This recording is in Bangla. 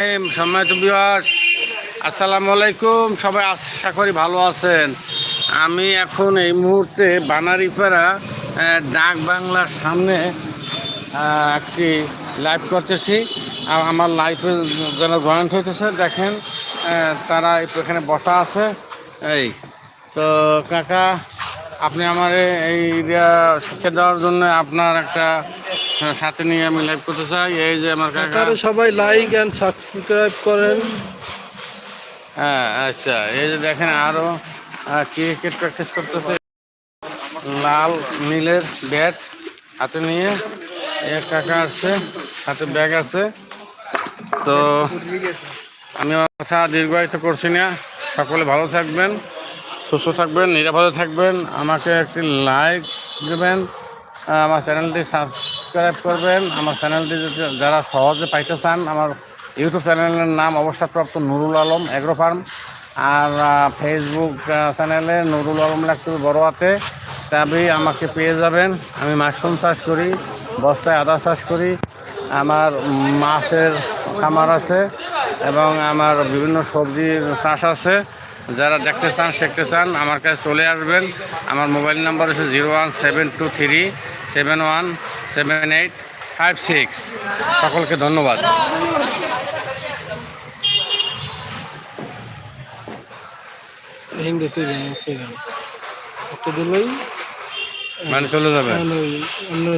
সম্মানিত বিবাস আসসালামু আলাইকুম। সবাই আশা করি ভালো আছেন। আমি এখন এই মুহূর্তে বানারিপাড়া ডাক বাংলার সামনে একটি লাইভ করতেছি। আর আমার লাইফে যেন জয়েন্ট হইতেছে। দেখেন তারা এখানে বসা আছে। এই, তো কাকা, আপনি আমার এই শিক্ষা দেওয়ার জন্য আপনার একটা সাথে নিয়ে আমি লাইভ করতে চাই। এই যে আমার কাকা। তারা সবাই লাইক অ্যান্ড সাবস্ক্রাইব করেন। হ্যাঁ আচ্ছা। এই যে দেখেন আরও ক্রিকেট প্র্যাকটিস করতেছে। লাল নীলের ব্যাট হাতে নিয়ে এক কাকা আসছে হাতে ব্যাগ আছে। তো আমি কথা দীর্ঘায়িত করছি না। সকলে ভালো থাকবেন সুস্থ থাকবেন নিরাপদে থাকবেন। আমাকে একটি লাইক দেবেন। আমার চ্যানেলটি সাবস্ক্রাইব করবেন। আমার চ্যানেলটি যারা সহজে পাইতে চান, আমার ইউটিউব চ্যানেলের নাম অবসরপ্রাপ্ত নুরুল আলম এগ্রো ফার্ম আর ফেসবুক চ্যানেলে নুরুল আলম লাগতে হবে বড় হাতে। তবেই আমাকে পেয়ে যাবেন। আমি মাশরুম চাষ করি, বস্তায় আদা চাষ করি। আমার মাছের খামার আছে এবং আমার বিভিন্ন সবজির চাষ আছে। যারা দেখতে চান, শিখতে চান, আমার কাছে চলে আসবেন। আমার মোবাইল নাম্বার হচ্ছে zero one seven two three seven one seven eight five six সকলকে ধন্যবাদ। হিন্দি তুই ওকে দেন মানে চলে যাবে। অন্য